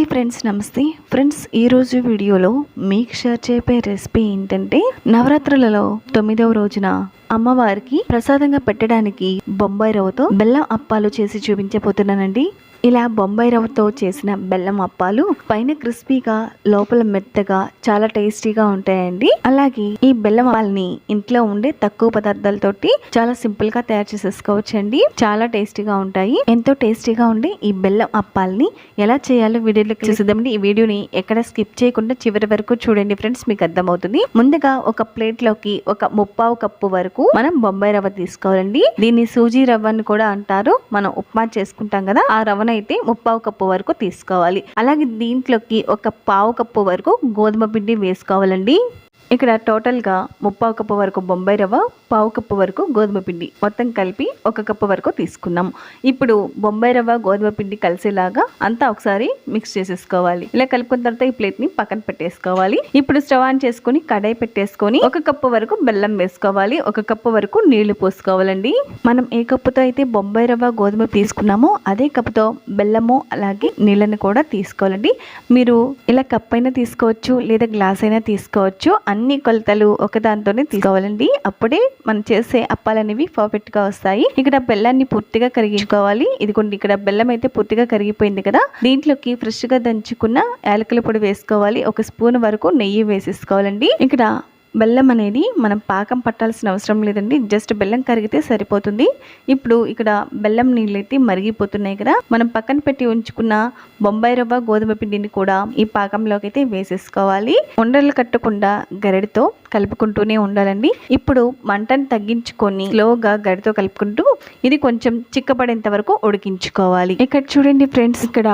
Hi friends నమస్తే. Friends ఈరోజు వీడియోలో మీకు షేర్ చేపే రెసిపీ ఏంటంటే నవరాత్రులలో తొమ్మిదవ రోజున అమ్మవారికి ప్రసాదంగా పెట్టడానికి బొంబాయి రవ్వతో బెల్లం అప్పాలు చేసి చూపించబోతున్నానండి. ఇలా బొంబాయి రవ్వతో చేసిన బెల్లం అప్పాలు పైన క్రిస్పీగా లోపల మెత్తగా చాలా టేస్టీగా ఉంటాయండి. అలాగే ఈ బెల్లం అప్పాలని ఇంట్లో ఉండే తక్కువ పదార్థాలతోటి చాలా సింపుల్గా తయారు చేసేసుకోవచ్చండి. చాలా టేస్టీగా ఉంటాయి. ఎంతో టేస్టీగా ఉండే ఈ బెల్లం అప్పాలని ఎలా చేయాలో వీడియోలో చూసిద్దామండి. ఈ వీడియోని ఎక్కడ స్కిప్ చేయకుండా చివరి వరకు చూడండి ఫ్రెండ్స్ మీకు అర్థమవుతుంది. ముందుగా ఒక ప్లేట్లోకి ఒక ముప్పావు కప్పు వరకు మనం బొంబాయి రవ్వ తీసుకోవాలండి. దీన్ని సూజీ రవ్వ అని కూడా అంటారు. మనం ఉప్మా చేసుకుంటాం కదా ఆ రవ్వను అయితే ముప్పావు కప్పు వరకు తీసుకోవాలి. అలాగే దీంట్లోకి ఒక పావు కప్పు వరకు గోధుమ పిండి వేసుకోవాలండి. ఇక్కడ టోటల్గా ముప్పావు కప్పు వరకు బొంబాయి రవ్వ పావు కప్పు వరకు గోధుమ పిండి. మొత్తం కలిపి ఒక కప్పు వరకు తీసుకున్నాం. ఇప్పుడు బొంబాయి రవ్వ గోధుమ పిండి కలిసేలాగా అంతా ఒకసారి మిక్స్ చేసేసుకోవాలి. ఇలా కలుపుకున్న తర్వాత ఈ ప్లేట్ని పక్కన పెట్టేసుకోవాలి. ఇప్పుడు స్టవ్ ఆన్ చేసుకుని కడాయి పెట్టేసుకొని ఒక కప్పు వరకు బెల్లం వేసుకోవాలి. ఒక కప్పు వరకు నీళ్ళు పోసుకోవాలండి. మనం ఏ కప్పుతో అయితే బొంబాయి రవ్వ గోధుమ తీసుకున్నామో అదే కప్పుతో బెల్లము అలాగే నీళ్ళని కూడా తీసుకోవాలండి. మీరు ఇలా కప్ అయినా తీసుకోవచ్చు లేదా గ్లాస్ అయినా తీసుకోవచ్చు. అన్ని అన్ని కొలతలు ఒకదాంతోనే తీసుకోవాలండి. అప్పుడే మనం చేసే అప్పాలు అనేవి పర్ఫెక్ట్గా వస్తాయి. ఇక్కడ బెల్లాన్ని పూర్తిగా కరిగించుకోవాలి. ఇదిగోండి ఇక్కడ బెల్లం అయితే పూర్తిగా కరిగిపోయింది కదా. దీంట్లోకి ఫ్రెష్గా దంచుకున్న యాలకుల పొడి వేసుకోవాలి. ఒక స్పూన్ వరకు నెయ్యి వేసేసుకోవాలండి. ఇక్కడ బెల్లం అనేది మనం పాకం పట్టాల్సిన అవసరం లేదండి. జస్ట్ బెల్లం కరిగితే సరిపోతుంది. ఇప్పుడు ఇక్కడ బెల్లం నీళ్ళైతే మరిగిపోతున్నాయి కదా. మనం పక్కన పెట్టి ఉంచుకున్న బొంబాయి రవ్వ గోధుమ పిండిని కూడా ఈ పాకంలోకి అయితే వేసేసుకోవాలి. ఉండలు కట్టకుండా గరిడితో కలుపుకుంటూనే ఉండాలండి. ఇప్పుడు మంటను తగ్గించుకొని స్లోగా గరితో కలుపుకుంటూ ఇది కొంచెం చిక్కపడేంత వరకు ఉడికించుకోవాలి. ఇక్కడ చూడండి ఫ్రెండ్స్ ఇక్కడ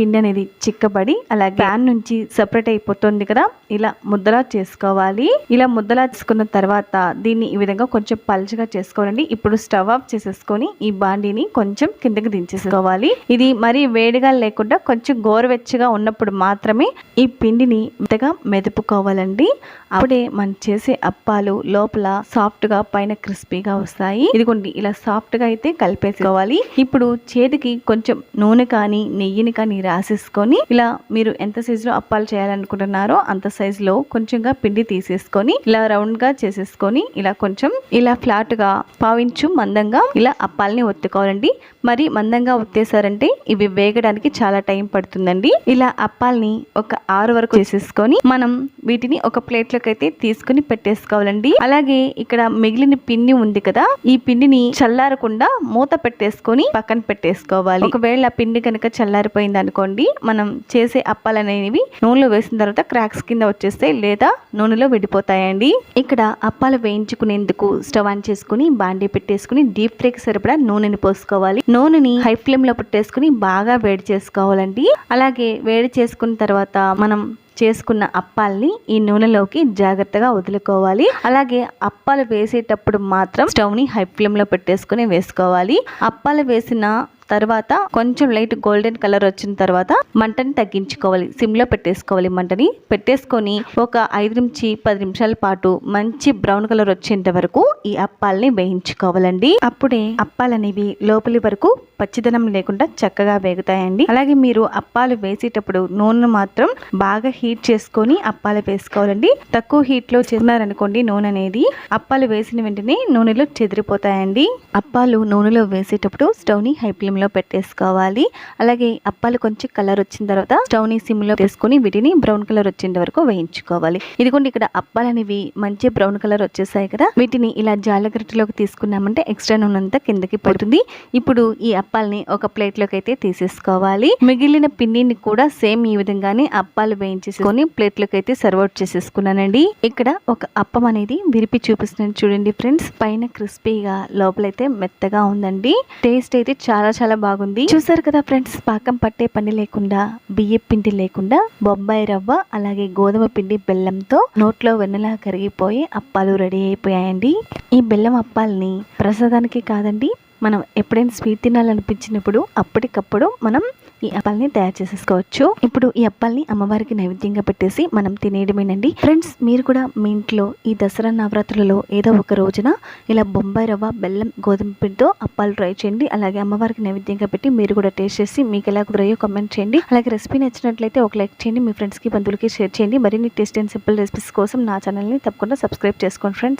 పిండి అనేది చిక్కబడి అలాగే ప్యాన్ నుంచి సెపరేట్ అయిపోతుంది కదా. ఇలా ముద్దలా చేసుకోవాలి. ఇలా ముద్దలా చేసుకున్న తర్వాత దీన్ని ఈ విధంగా కొంచెం పల్చగా చేసుకోవాలండి. ఇప్పుడు స్టవ్ ఆఫ్ చేసేసుకొని ఈ బాండీని కొంచెం కిందకి దించేసుకోవాలి. ఇది మరీ వేడిగా లేకుండా కొంచెం గోరువెచ్చగా ఉన్నప్పుడు మాత్రమే ఈ పిండిని మెత్తగా మెదుపుకోవాలండి. అప్పుడే మనం చేసే అప్పాలు లోపల సాఫ్ట్గా పైన క్రిస్పీగా వస్తాయి. ఇదిగోండి ఇలా సాఫ్ట్గా అయితే కలిపేసుకోవాలి. ఇప్పుడు చేతికి కొంచెం నూనె కానీ నెయ్యిని కానీ రాసేసుకొని ఇలా మీరు ఎంత సైజులో అప్పాలు చేయాలనుకుంటున్నారో అంత సైజులో కొంచెంగా పిండి తీసేసుకొని ఇలా రౌండ్గా చేసేసుకొని ఇలా కొంచెం ఇలా ఫ్లాట్గా పావించు మందంగా ఇలా అప్పాలని ఒత్తుకోవాలండి. మరి మందంగా ఒత్తేసారంటే ఇవి వేగడానికి చాలా టైం పడుతుందండి. ఇలా అప్పాలని ఒక ఆరు వరకు చేసేసుకొని మనం వీటిని ఒక ప్లేట్ లోకైతే అయితే తీసుకుని పెట్టేసుకోవాలండి. అలాగే ఇక్కడ మిగిలిన పిండి ఉంది కదా ఈ పిండిని చల్లారకుండా మూత పెట్టేసుకొని పక్కన పెట్టేసుకోవాలి. ఒకవేళ పిండి కనుక చల్లారిపోయింది అనుకోండి మనం చేసే అప్పాలు అనేవి నూనెలో వేసిన తర్వాత క్రాక్స్ కింద వచ్చేస్తాయి లేదా నూనెలో విడిపోతాయండి. ఇక్కడ అప్పాలు వేయించుకునేందుకు స్టవ్ ఆన్ చేసుకుని బాండీ పెట్టేసుకుని డీప్ ఫ్రైకి సరిపడా నూనెని పోసుకోవాలి. నూనెని హై ఫ్లేమ్లో పెట్టేసుకుని బాగా వేడి చేసుకోవాలండి. అలాగే వేడి చేసుకున్న తర్వాత మనం చేసుకున్న అప్పాల్ని ఈ నూనెలోకి జాగ్రత్తగా వదులుకోవాలి. అలాగే అప్పాలు వేసేటప్పుడు మాత్రం స్టవ్ని హై ఫ్లేమ్లో పెట్టేసుకుని వేసుకోవాలి. అప్పాలు వేసిన తర్వాత కొంచెం లైట్ గోల్డెన్ కలర్ వచ్చిన తర్వాత మంటని తగ్గించుకోవాలి. సిమ్లో పెట్టేసుకోవాలి మంటని. పెట్టేసుకొని ఒక ఐదు నుంచి పది నిమిషాల పాటు మంచి బ్రౌన్ కలర్ వచ్చేంత వరకు ఈ అప్పాలని వేయించుకోవాలండి. అప్పుడే అప్పాలు అనేవి లోపలి వరకు పచ్చిదనం లేకుండా చక్కగా వేగుతాయండి. అలాగే మీరు అప్పాలు వేసేటప్పుడు నూనె మాత్రం బాగా హీట్ చేసుకొని అప్పాలు వేసుకోవాలండి. తక్కువ హీట్లో చేసినారనుకోండి నూనె అనేది అప్పాలు వేసిన వెంటనే నూనెలో చెదిరిపోతాయండి. అప్పాలు నూనెలో వేసేటప్పుడు స్టవ్ని హై ఫ్లేమ్ సిమ్లో పెట్టేసుకోవాలి. అలాగే అప్పాలు కొంచెం కలర్ వచ్చిన తర్వాత స్టవ్ని సిమ్లో సిమ్లో వేసుకొని వీటిని బ్రౌన్ కలర్ వచ్చేంత వరకు వేయించుకోవాలి. ఇదిగోండి ఇక్కడ అప్పాలు అనేవి మంచి బ్రౌన్ కలర్ వచ్చేసాయి కదా. వీటిని ఇలా జాలగరిటలోకి తీసుకున్నామంటే ఎక్స్ట్రా నూనె అంతా కిందకి పడుతుంది. ఇప్పుడు ఈ అప్పాలని ఒక ప్లేట్లోకి అయితే తీసేసుకోవాలి. మిగిలిన పిండిని కూడా సేమ్ ఈ విధంగానే అప్పాలు వేయించేసుకొని ప్లేట్లోకి అయితే సర్వ్ అవుట్ చేసేసుకున్నానండి. ఇక్కడ ఒక అప్పం అనేది విరిపి చూపిస్తున్నాను చూడండి ఫ్రెండ్స్. పైన క్రిస్పీగా లోపలైతే మెత్తగా ఉందండి. టేస్ట్ అయితే చాలా చాలా చాలా బాగుంది. చూసారు కదా ఫ్రెండ్స్ పాకం పట్టే పని లేకుండా బియ్య పిండి లేకుండా బొంబాయి రవ్వ అలాగే గోధుమ పిండి బెల్లంతో నోట్లో వెన్నలా కరిగిపోయి అప్పాలు రెడీ అయిపోయాయండి. ఈ బెల్లం అప్పాలని ప్రసాదానికి కాదండి మనం ఎప్పుడైనా స్వీట్ తినాలనిపించినప్పుడు అప్పటికప్పుడు మనం ఈ అప్పాలని తయారు చేసేసుకోవచ్చు. ఇప్పుడు ఈ అప్పాలని అమ్మవారికి నైవేద్యంగా పెట్టేసి మనం తినేయడమేనండి. ఫ్రెండ్స్ మీరు కూడా మీ ఇంట్లో ఈ దసరా నవరాత్రులలో ఏదో ఒక రోజున ఇలా బొంబాయి రవ్వ బెల్లం గోధుమ పిండితో అప్పాలు ట్రై చేయండి. అలాగే అమ్మవారికి నైవేద్యంగా పెట్టి మీరు కూడా టేస్ట్ చేసి మీకు ఎలా కుదరయో కామెంట్ చేయండి. అలాగే రెసిపీ నచ్చినట్లయితే ఒక లైక్ చేయండి. మీ ఫ్రెండ్స్కి బంధువులకి షేర్ చేయండి. మరిన్ని టేస్ట్ అండ్ సింపుల్ రెసిపీస్ కోసం నా ఛానల్ని తప్పకుండా సబ్స్క్రైబ్ చేసుకోండి ఫ్రెండ్స్.